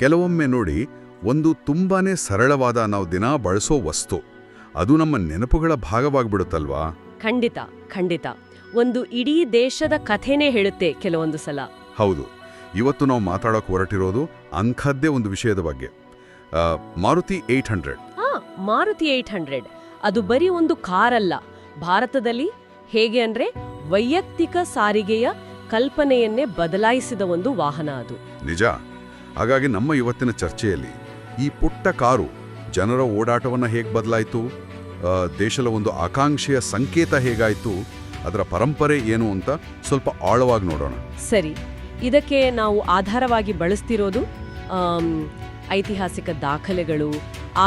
ಕೆಲವೊಮ್ಮೆ ನೋಡಿ ಒಂದು ತುಂಬಾನೇ ಸರಳವಾದ ನಾವು ದಿನ ಬಳಸೋ ವಸ್ತು. ಅದು ನಮ್ಮ ನೆನಪುಗಳ ಭಾಗವಾಗ್ಬಿಡುತ್ತಲ್ವಾ? ಖಂಡಿತ ಖಂಡಿತ. ಒಂದು ಇಡೀ ದೇಶದ ಕಥೆನೇ ಹೇಳುತ್ತೆ ಕೆಲವೊಂದು ಸಲ. ಹೌದು. ಇವತ್ತು ನಾವು ಮಾತಾಡೋಕೆ ಹೊರಟಿರೋದು ಅಂಥದ್ದೇ ಒಂದು ವಿಷಯದ ಬಗ್ಗೆ. ಆ, ಮಾರುತಿ ಏಯ್ಟ್ ಹಂಡ್ರೆಡ್. ಹಾ ಮಾರುತಿ ಏಟ್ ಹಂಡ್ರೆಡ್. ಅದು ಬರೀ ಒಂದು ಕಾರಲ್ಲ. ಭಾರತದಲ್ಲಿ ಹೇಗೆ ಅಂದ್ರೆ ವೈಯಕ್ತಿಕ ಸಾರಿಗೆಯ ಕಲ್ಪನೆಯನ್ನೇ ಬದಲಾಯಿಸಿದ ಒಂದು ವಾಹನ ಅದು. ನಿಜ. ಹಾಗಾಗಿ ನಮ್ಮ ಇವತ್ತಿನ ಚರ್ಚೆಯಲ್ಲಿ ಈ ಪುಟ್ಟ ಕಾರು ಜನರ ಓಡಾಟವನ್ನು ಹೇಗೆ ಬದಲಾಯಿತು ದೇಶದ ಒಂದು ಆಕಾಂಕ್ಷೆಯ ಸಂಕೇತ ಹೇಗಾಯಿತು ಅದರ ಪರಂಪರೆ ಏನು ಅಂತ ಸ್ವಲ್ಪ ಆಳವಾಗಿ ನೋಡೋಣ. ಸರಿ ಇದಕ್ಕೆ ನಾವು ಆಧಾರವಾಗಿ ಬಳಸ್ತಿರೋದು ಐತಿಹಾಸಿಕ ದಾಖಲೆಗಳು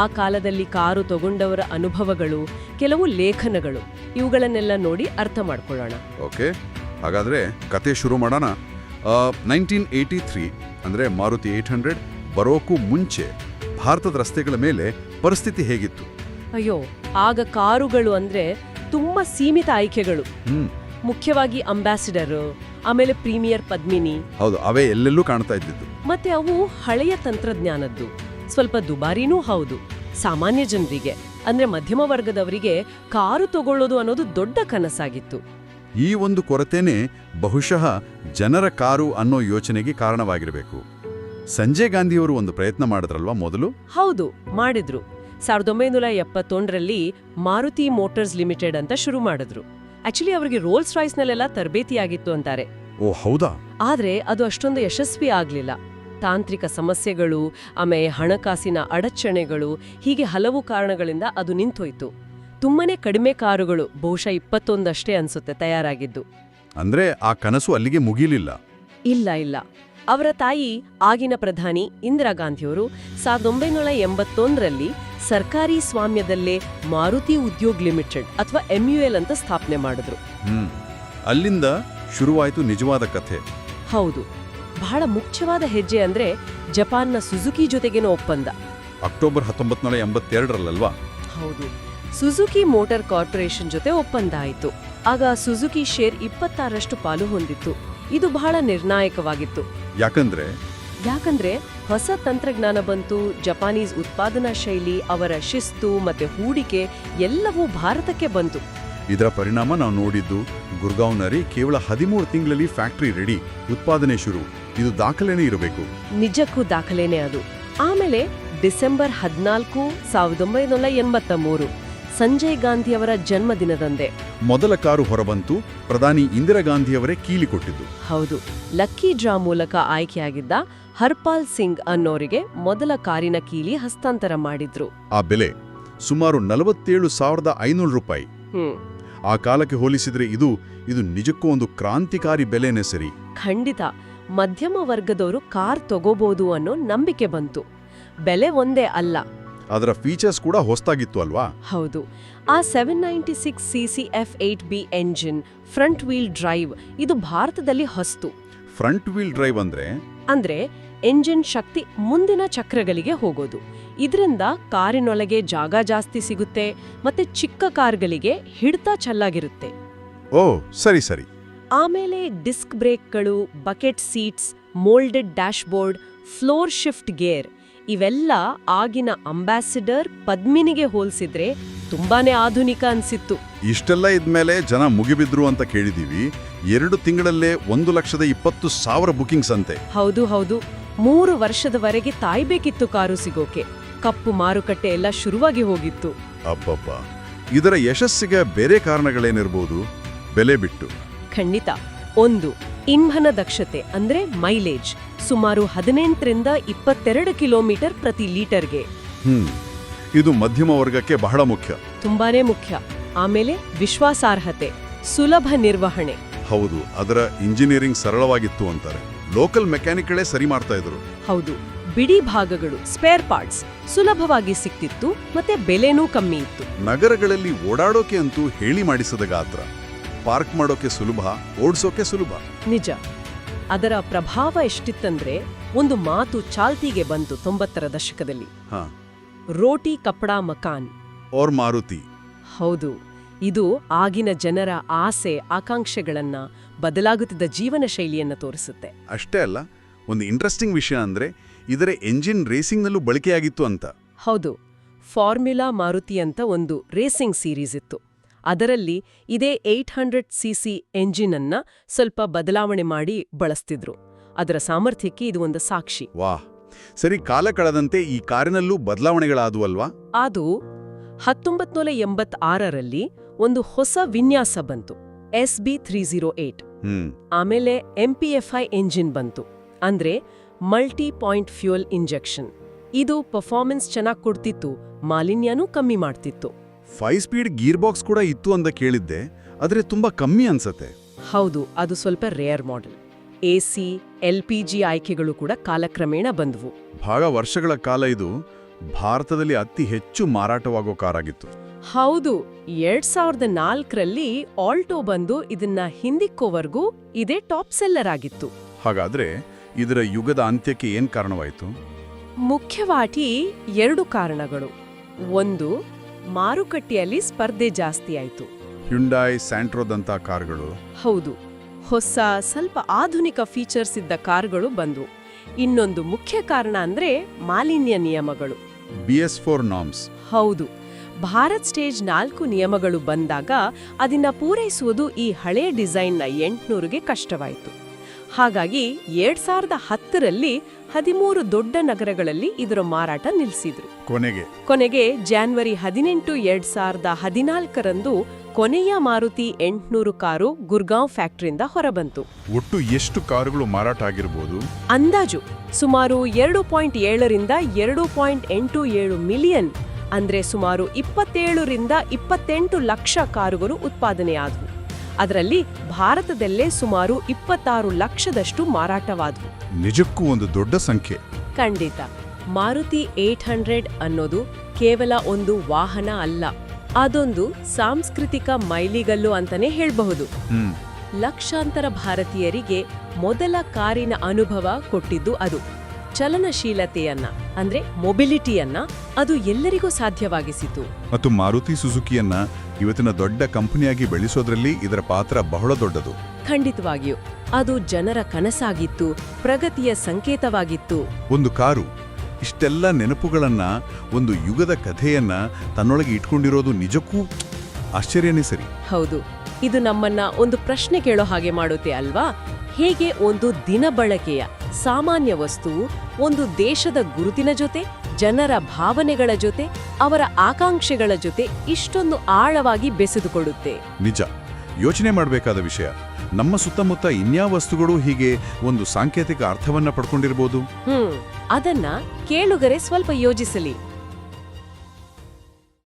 ಆ ಕಾಲದಲ್ಲಿ ಕಾರು ತಗೊಂಡವರ ಅನುಭವಗಳು ಕೆಲವು ಲೇಖನಗಳು ಇವುಗಳನ್ನೆಲ್ಲ ನೋಡಿ ಅರ್ಥ ಮಾಡ್ಕೊಳ್ಳೋಣ. ಓಕೆ ಹಾಗಾದರೆ ಕತೆ ಶುರು ಮಾಡೋಣ. ನೈನ್ಟೀನ್ ಏಯ್ಟಿ ತ್ರೀ ಅಂದರೆ ಮಾರುತಿ ಏಟ್ ಹಂಡ್ರೆಡ್ ಬರೋಕ್ಕೂ ಮುಂಚೆ ಭಾರತದ ರಸ್ತೆಗಳ ಮೇಲೆ ಪರಿಸ್ಥಿತಿ ಹೇಗಿತ್ತು? ಅಯ್ಯೋ ಆಗ ಕಾರುಗಳು ಅಂದ್ರೆ ತುಂಬಾ ಸೀಮಿತ ಆಯ್ಕೆಗಳು. ಮುಖ್ಯವಾಗಿ ಅಂಬಾಸಿಡರ್ ಆಮೇಲೆ ಪ್ರೀಮಿಯರ್ ಪದ್ಮಿನಿ. ಹೌದು ಅವೇ ಎಲ್ಲೆಲ್ಲೂ ಕಾಣ್ತಾ ಇದ್ದಿದ್ದು. ಮತ್ತೆ ಅವು ಹಳೆಯ ತಂತ್ರಜ್ಞಾನದ್ದು. ಸ್ವಲ್ಪ ದುಬಾರಿನೂ ಹೌದು. ಸಾಮಾನ್ಯ ಜನರಿಗೆ ಅಂದ್ರೆ ಮಧ್ಯಮ ವರ್ಗದವರಿಗೆ ಕಾರು ತಗೊಳ್ಳೋದು ಅನ್ನೋದು ದೊಡ್ಡ ಕನಸಾಗಿತ್ತು. ಈ ಒಂದು ಕೊರತೆನೇ ಬಹುಶಃ ಜನರ ಕಾರು ಅನ್ನೋ ಯೋಚನೆಗೆ ಕಾರಣವಾಗಿರಬೇಕು. ಸಂಜಯ್ ಗಾಂಧಿಯವರು ಒಂದು ಪ್ರಯತ್ನ ಮಾಡಿದ್ರಲ್ವಾ ಮೊದಲು? ಹೌದು ಮಾಡಿದ್ರು. ಸಾವಿರದ ಒಂಬೈನೂರ ಎಪ್ಪತ್ತೊಂದರಲ್ಲಿ ಮಾರುತಿ ಮೋಟರ್ಸ್ ಲಿಮಿಟೆಡ್ ಅಂತ ಶುರು ಮಾಡಿದ್ರು. ಆಕ್ಚುಲಿ ಅವರಿಗೆ ರೋಲ್ಸ್ ರಾಯ್ಸ್ನಲ್ಲೆಲ್ಲ ತರಬೇತಿಯಾಗಿತ್ತು ಅಂತಾರೆ. ಓ ಹೌದಾ? ಆದ್ರೆ ಅದು ಅಷ್ಟೊಂದು ಯಶಸ್ವಿ ಆಗ್ಲಿಲ್ಲ. ತಾಂತ್ರಿಕ ಸಮಸ್ಯೆಗಳು ಆಮೇಲೆ ಹಣಕಾಸಿನ ಅಡಚಣೆಗಳು ಹೀಗೆ ಹಲವು ಕಾರಣಗಳಿಂದ ಅದು ನಿಂತೋಯ್ತು. ತುಂಬಾನೇ ಕಡಿಮೆ ಕಾರುಗಳು ಬಹುಶಃ ಇಪ್ಪತ್ತೊಂದಷ್ಟೇ ಅನ್ಸುತ್ತೆ ತಯಾರಾಗಿದ್ದು. ಅಂದ್ರೆ ಆ ಕನಸು ಅಲ್ಲಿಗೆ ಮುಗಿಲಿಲ್ಲ. ಇಲ್ಲ ಇಲ್ಲ. ಅವರ ತಾಯಿ ಆಗಿನ ಪ್ರಧಾನಿ ಇಂದಿರಾ ಗಾಂಧಿಯವರು ಸಾವಿರದ ಒಂಬೈನೂರ ಎಂಬತ್ತೊಂದರಲ್ಲಿ ಸರ್ಕಾರಿ ಸ್ವಾಮ್ಯದಲ್ಲೇ ಮಾರುತಿ ಉದ್ಯೋಗ್ ಲಿಮಿಟೆಡ್ ಅಥವಾ ಎಂಯುಎಲ್ ಅಂತ ಸ್ಥಾಪನೆ ಮಾಡಿದ್ರು. ಅಲ್ಲಿಂದ ಶುರುವಾಯಿತು ನಿಜವಾದ ಕಥೆ. ಹೌದು. ಬಹಳ ಮುಖ್ಯವಾದ ಹೆಜ್ಜೆ ಅಂದ್ರೆ ಜಪಾನ್ನ ಸುಜುಕಿ ಜೊತೆಗಿನ ಒಪ್ಪಂದ. ಅಕ್ಟೋಬರ್ ಹತ್ತೊಂಬತ್ತು ನೂರ ಎಂಬತ್ತೆರಡರಲ್ಲಲ್ವಾ? ಹೌದು. ಸುಜುಕಿ ಮೋಟಾರ್ ಕಾರ್ಪೊರೇಷನ್ ಜೊತೆ ಒಪ್ಪಂದ ಆಯಿತು ಆಗ ಸುಜುಕಿ ಶೇರ್ ಇಪ್ಪತ್ತಾರಷ್ಟು ಪಾಲು ಹೊಂದಿತ್ತು. ಇದು ಬಹಳ ನಿರ್ಣಾಯಕವಾಗಿತ್ತು. ಯಾಕಂದ್ರೆ? ಯಾಕಂದ್ರೆ ಹೊಸ ತಂತ್ರಜ್ಞಾನ ಬಂತು ಜಪಾನೀಸ್ ಉತ್ಪಾದನಾ ಶೈಲಿ ಅವರ ಶಿಸ್ತು ಮತ್ತೆ ಹೂಡಿಕೆ ಎಲ್ಲವೂ ಭಾರತಕ್ಕೆ ಬಂತು. ಇದರ ಪರಿಣಾಮ ನಾವು ನೋಡಿದ್ದು ಗುರ್ಗಾಂವ್ನಲ್ಲಿ ಕೇವಲ ಹದಿಮೂರು ತಿಂಗಳಲ್ಲಿ ಫ್ಯಾಕ್ಟರಿ ರೆಡಿ ಉತ್ಪಾದನೆ ಶುರು. ಇದು ದಾಖಲೆನೇ ಇರಬೇಕು. ನಿಜಕ್ಕೂ ದಾಖಲೆನೇ ಅದು. ಆಮೇಲೆ ಡಿಸೆಂಬರ್ ಹದಿನಾಲ್ಕು ಸಾವಿರದ ಒಂಬೈನೂರ ಎಂಬತ್ತ ಮೂರು. ಸಂಜಯ್ ಗಾಂಧಿಯವರ ಜನ್ಮದಿನದಂದೇ. ಮೊದಲ ಕಾರು ಹೊರಬಂತು ಪ್ರಧಾನಿ ಇಂದಿರಾ ಗಾಂಧಿಯವರೇ ಕೀಲಿ ಕೊಟ್ಟಿದ್ದು. ಹೌದು ಲಕ್ಕಿ ಡ್ರಾ ಮೂಲಕ ಆಯ್ಕೆಯಾಗಿದ್ದ ಹರ್ಪಾಲ್ ಸಿಂಗ್ ಅನ್ನೋರಿಗೆ ಮೊದಲ ಕಾರಿನ ಕೀಲಿ ಹಸ್ತಾಂತರ ಮಾಡಿದ್ರು. ಆ ಬೆಲೆ ಸುಮಾರು ನಲವತ್ತೇಳು ಸಾವಿರದ ಐನೂರು ರೂಪಾಯಿ. ಹ್ಮ್. ಆ ಕಾಲಕ್ಕೆ ಹೋಲಿಸಿದ್ರೆ ಇದು ಇದು ನಿಜಕ್ಕೂ ಒಂದು ಕ್ರಾಂತಿಕಾರಿ ಬೆಲೆನೇ ಸರಿ. ಖಂಡಿತ ಮಧ್ಯಮ ವರ್ಗದವರು ಕಾರ್ ತಗೋಬಹುದು ಅನ್ನೋ ನಂಬಿಕೆ ಬಂತು. ಬೆಲೆ ಒಂದೇ ಅಲ್ಲ ಅದರ ಫೀಚರ್ಸ್ ಕೂಡ ಹೊಸ್ತಾಗಿತ್ತು ಅಲ್ವಾ? ಹೌದು. ಆ seven ninety six C C F eight B engine front wheel drive ಇದು ಭಾರತದಲ್ಲಿ ಹೊಸ್ತು. ಫ್ರಂಟ್ ವೀಲ್ ಡ್ರೈವ್ ಅಂದ್ರೆ? ಅಂದ್ರೆ ಎಂಜಿನ್ ಶಕ್ತಿ ಮುಂದಿನ ಚಕ್ರಗಳಿಗೆ ಹೋಗೋದು. ಇದರಿಂದ ಕಾರಿನೊಳಗೆ ಜಾಗ ಜಾಸ್ತಿ ಸಿಗುತ್ತೆ ಮತ್ತೆ ಚಿಕ್ಕ ಕಾರ್ಗಳಿಗೆ ಹಿಡ್ತ ಚೆಲ್ಲಾಗಿರುತ್ತೆ. ಓ ಸರಿ ಸರಿ. ಆಮೇಲೆ disc ಬ್ರೇಕ್ಗಳು bucket seats moulded dashboard floor shift gear ಇವೆಲ್ಲ ಆಗಿನ ಅಂಬಾಸಿಡರ್ ಪದ್ಮಿನಿಗೆ ಹೋಲಿಸಿದ್ರೆ ತುಂಬಾನೇ ಆಧುನಿಕ ಅನ್ಸಿತ್ತು. ಇಷ್ಟೆಲ್ಲ ಇದ್ಮೇಲೆ ಜನ ಮುಗಿಬಿದ್ರು ಅಂತ ಕೇಳಿದೀವಿ. ಎರಡು ತಿಂಗಳಲ್ಲೇ ಒಂದು ಲಕ್ಷದ ಇಪ್ಪತ್ತು ಸಾವಿರ ಬುಕಿಂಗ್ಸ್ ಅಂತೆ. ಹೌದು ಹೌದು. ಮೂರು ವರ್ಷದವರೆಗೆ ತಾಯ್ಬೇಕಿತ್ತು ಕಾರು ಸಿಗೋಕೆ. ಕಪ್ಪು ಮಾರುಕಟ್ಟೆ ಎಲ್ಲ ಶುರುವಾಗಿ ಹೋಗಿತ್ತು. ಅಬ್ಬಬ್ಬ. ಇದರ ಯಶಸ್ಸಿಗೆ ಬೇರೆ ಕಾರಣಗಳೇನಿರ್ಬೋದು? ಬೆಲೆ ಬಿಟ್ಟು. ಖಂಡಿತ. ಒಂದು ಇಂಧನ ದಕ್ಷತೆ ಅಂದ್ರೆ ಮೈಲೇಜ್ ಸುಮಾರು ಹದಿನೆಂಟರಿಂದ ಇಪ್ಪತ್ತೆರಡು ಕಿಲೋಮೀಟರ್ ಪ್ರತಿ ಲೀಟರ್ಗೆ. ಹ್ಮ್ ಇದು ಮಧ್ಯಮ ವರ್ಗಕ್ಕೆ ಬಹಳ ಮುಖ್ಯ. ತುಂಬಾನೇ ಮುಖ್ಯ. ಆಮೇಲೆ ವಿಶ್ವಾಸಾರ್ಹತೆ ಸುಲಭ ನಿರ್ವಹಣೆ. ಹೌದು ಅದರ ಇಂಜಿನಿಯರಿಂಗ್ ಸರಳವಾಗಿತ್ತು ಅಂತಾರೆ. ಲೋಕಲ್ ಮೆಕ್ಯಾನಿಕ್ಗಳೇ ಸರಿ ಮಾಡ್ತಾ ಇದ್ರು. ಹೌದು ಬಿಡಿ ಭಾಗಗಳು ಸ್ಪೇರ್ ಪಾರ್ಟ್ಸ್ ಸುಲಭವಾಗಿ ಸಿಕ್ತಿತ್ತು ಮತ್ತೆ ಬೆಲೆನೂ ಕಮ್ಮಿ ಇತ್ತು. ನಗರಗಳಲ್ಲಿ ಓಡಾಡೋಕೆ ಅಂತೂ ಹೇಳಿ ಮಾಡಿಸದ ಗಾತ್ರ. ಪಾರ್ಕ್ ಮಾಡೋಕೆ ಸುಲಭ ಓಡಿಸೋಕೆ ಸುಲಭ. ನಿಜ. ಅದರ ಪ್ರಭಾವ ಎಷ್ಟಿತ್ತಂದ್ರೆ ಒಂದು ಮಾತು ಚಾಲ್ತಿಗೆ ಬಂತು ತೊಂಬತ್ತರ ದಶಕದಲ್ಲಿ. ಹಾ. ರೋಟಿ ಕಪಡಾ ಮಕಾನ್. ಓರ್ ಮಾರುತಿ. ಹೌದು. ಇದು ಆಗಿನ ಜನರ ಆಸೆ ಆಕಾಂಕ್ಷೆಗಳನ್ನ ಬದಲಾಗುತ್ತಿದ್ದ ಜೀವನ ಶೈಲಿಯನ್ನು ತೋರಿಸುತ್ತೆ. ಅಷ್ಟೇ ಅಲ್ಲ ಒಂದು ಇಂಟ್ರೆಸ್ಟಿಂಗ್ ವಿಷಯ ಅಂದ್ರೆ ಇದರ ಎಂಜಿನ್ ರೇಸಿಂಗ್ನಲ್ಲೂ ಬಳಕೆಯಾಗಿತ್ತು ಅಂತ. ಹೌದು. ಫಾರ್ಮ್ಯುಲಾ ಮಾರುತಿ ಅಂತ ಒಂದು ರೇಸಿಂಗ್ ಸೀರೀಸ್ ಇತ್ತು. ಅದರಲ್ಲಿ ಇದೇ eight hundred C C engine ಅನ್ನ ಸ್ವಲ್ಪ ಬದಲಾವಣೆ ಮಾಡಿ ಬಳಸ್ತಿದ್ರು. ಅದರ ಸಾಮರ್ಥ್ಯಕ್ಕೆ ಇದು ಒಂದು ಸಾಕ್ಷಿ. ವಾಹ್ ಸರಿ ಕಾಲ ಕಳೆದಂತೆ ಈ ಕಾರಿನಲ್ಲೂ ಬದಲಾವಣೆಗಳಾದುವಲ್ವಾ ಅದು ಹತ್ತೊಂಬತ್ ನೂರ ಎಂಬತ್ತಾರರಲ್ಲಿ ಒಂದು ಹೊಸ ವಿನ್ಯಾಸ ಬಂತು S B three zero eight. P F I engine ಬಂತು ಅಂದ್ರೆ ಮಲ್ಟಿ ಪಾಯಿಂಟ್ ಫ್ಯೂಯಲ್ ಇಂಜೆಕ್ಷನ್. ಇದು ಪರ್ಫಾರ್ಮೆನ್ಸ್ ಚೆನ್ನಾಗಿ ಕೊಡ್ತಿತ್ತು ಮಾಲಿನ್ಯನೂ ಕಮ್ಮಿ ಮಾಡ್ತಿತ್ತು. ಫೈವ್ ಸ್ಪೀಡ್ ಗೀರ್ ಬಾಕ್ಸ್ ಕೂಡ ಇತ್ತು ಅಂತ ಕೇಳಿದ್ದೆ ಆದರೆ ತುಂಬ ಕಮ್ಮಿ ಅನ್ಸತ್ತೆ. ಹೌದು ಅದು ಸ್ವಲ್ಪ rare model A C L P G ಆಯ್ಕೆಗಳು ಕೂಡ ಕಾಲಕ್ರಮೇಣ ಬಂದವು. ಬಹಳ ವರ್ಷಗಳ ಕಾಲ ಇದು ಭಾರತದಲ್ಲಿ ಅತಿ ಹೆಚ್ಚು ಮಾರಾಟವಾಗೋ ಕಾರಾಗಿತ್ತು. ಹೌದು ಎರಡ್ ಸಾವಿರದ ನಾಲ್ಕರಲ್ಲಿ ಆಲ್ಟೋ ಬಂದು ಇದನ್ನ ಹಿಂದಿಕ್ಕೋವರೆಗೂ ಇದೇ ಟಾಪ್ ಸೆಲ್ಲರ್ ಆಗಿತ್ತು. ಹಾಗಾದ್ರೆ ಇದರ ಯುಗದ ಅಂತ್ಯಕ್ಕೆ ಏನ್ ಕಾರಣವಾಯಿತು? ಮುಖ್ಯವಾಗಿ ಎರಡು ಕಾರಣಗಳು. ಒಂದು ಮಾರುಕಟ್ಟೆಯಲ್ಲಿ ಸ್ಪರ್ಧೆ ಜಾಸ್ತಿ ಆಯಿತು. ಹ್ಯುಂಡಾಯ್ ಸ್ಯಾಂಟ್ರೋದಂಥ ಕಾರ್ಗಳು. ಹೌದು. ಹೊಸ ಸ್ವಲ್ಪ ಆಧುನಿಕ ಫೀಚರ್ಸ್ ಇದ್ದ ಕಾರ್ಗಳು ಬಂದವು. ಇನ್ನೊಂದು ಮುಖ್ಯ ಕಾರಣ ಅಂದ್ರೆ ಮಾಲಿನ್ಯ ನಿಯಮಗಳು. ಬಿ ಎಸ್ ಫೋರ್ ನಾಮ್ಸ್ ಹೌದು. ಭಾರತ್ ಸ್ಟೇಜ್ ನಾಲ್ಕು ನಿಯಮಗಳು ಬಂದಾಗ ಅದನ್ನ ಪೂರೈಸುವುದು ಈ ಹಳೆ ಡಿಸೈನ್ನ ಎಂಟುನೂರುಗೆ ಕಷ್ಟವಾಯಿತು. ಹಾಗಾಗಿ ಎರಡ್ ಸಾವಿರದ ಹತ್ತರಲ್ಲಿ ಹದಿಮೂರು ದೊಡ್ಡ ನಗರಗಳಲ್ಲಿ ಇದರ ಮಾರಾಟ ನಿಲ್ಲಿಸಿದ್ರು ಕೊನೆಗೆ. ಕೊನೆಗೆ ಜಾನ್ವರಿ ಹದಿನೆಂಟು ಎರಡ್ ಸಾವಿರದ ಹದಿನಾಲ್ಕರಂದು ಕೊನೆಯ ಮಾರುತಿ ಎಂಟ್ನೂರು ಕಾರು ಗುರ್ಗಾಂವ್ ಫ್ಯಾಕ್ಟರಿಯಿಂದ ಹೊರಬಂತು. ಒಟ್ಟು ಎಷ್ಟು ಕಾರುಗಳು ಮಾರಾಟ ಆಗಿರಬಹುದು ಅಂದಾಜು ಸುಮಾರು ಎರಡು ಪಾಯಿಂಟ್ ಏಳರಿಂದ ಎರಡು ಪಾಯಿಂಟ್ ಎಂಟು ಏಳು ಮಿಲಿಯನ್ ಅಂದ್ರೆ ಸುಮಾರು ಇಪ್ಪತ್ತೇಳರಿಂದ ಇಪ್ಪತ್ತೆಂಟು ಲಕ್ಷ ಕಾರುಗಳು ಉತ್ಪಾದನೆಯಾದವು. ಅದರಲ್ಲಿ ಭಾರತದಲ್ಲೇ ಸುಮಾರು ಇಪ್ಪತ್ತಾರು ಲಕ್ಷದಷ್ಟು ಮಾರಾಟವಾದವು. ನಿಜಕ್ಕೂ ಒಂದು ದೊಡ್ಡ ಸಂಖ್ಯೆ. ಖಂಡಿತ. ಮಾರುತಿ ಏಟ್ ಹಂಡ್ರೆಡ್ ಅನ್ನೋದು ಕೇವಲ ಒಂದು ವಾಹನ ಅಲ್ಲ. ಅದೊಂದು ಸಾಂಸ್ಕೃತಿಕ ಮೈಲಿಗಲ್ಲು ಅಂತಾನೆ ಹೇಳಬಹುದು. ಲಕ್ಷಾಂತರ ಭಾರತೀಯರಿಗೆ ಮೊದಲ ಕಾರಿನ ಅನುಭವ ಕೊಟ್ಟಿದ್ದು ಅದು. ಚಲನಶೀಲತೆಯನ್ನ ಅಂದ್ರೆ ಮೊಬಿಲಿಟಿಯನ್ನ ಅದು ಎಲ್ಲರಿಗೂ ಸಾಧ್ಯವಾಗಿಸಿತು. ಮತ್ತು ಮಾರುತಿ ಸುಜುಕಿಯನ್ನ ಇವತ್ತಿನ ದೊಡ್ಡ ಕಂಪನಿಯಾಗಿ ಬೆಳೆಸೋದ್ರಲ್ಲಿ ಇದರ ಪಾತ್ರ ಬಹಳ ದೊಡ್ಡದು. ಖಂಡಿತವಾಗಿಯೂ. ಅದು ಜನರ ಕನಸಾಗಿತ್ತು ಪ್ರಗತಿಯ ಸಂಕೇತವಾಗಿತ್ತು. ಒಂದು ಕಾರು ಇಷ್ಟೆಲ್ಲ ನೆನಪುಗಳನ್ನ ಒಂದು ಯುಗದ ಕಥೆಯನ್ನ ತನ್ನೊಳಗೆ ಇಟ್ಕೊಂಡಿರೋದು ನಿಜಕ್ಕೂ ಆಶ್ಚರ್ಯನೇ ಸರಿ. ಹೌದು. ಇದು ನಮ್ಮನ್ನ ಒಂದು ಪ್ರಶ್ನೆ ಕೇಳೋ ಹಾಗೆ ಮಾಡುತ್ತೆ ಅಲ್ವಾ? ಹೇಗೆ ಒಂದು ದಿನ ಬಳಕೆಯ ಸಾಮಾನ್ಯ ವಸ್ತು ಒಂದು ದೇಶದ ಗುರುತಿನ ಜೊತೆ? ಜನರ ಭಾವನೆಗಳ ಜೊತೆ ಅವರ ಆಕಾಂಕ್ಷೆಗಳ ಜೊತೆ ಇಷ್ಟೊಂದು ಆಳವಾಗಿ ಬೆಸೆದುಕೊಡುತ್ತೆ ನಿಜ. ಯೋಚನೆ ಮಾಡಬೇಕಾದ ವಿಷಯ. ನಮ್ಮ ಸುತ್ತಮುತ್ತ ಇನ್ಯಾವ ವಸ್ತುಗಳು ಹೀಗೆ ಒಂದು ಸಾಂಕೇತಿಕ ಅರ್ಥವನ್ನ ಪಡ್ಕೊಂಡಿರಬಹುದು ಹ್ಮ್. ಅದನ್ನ ಕೇಳುಗರೆ ಸ್ವಲ್ಪ ಯೋಚಿಸಲಿ.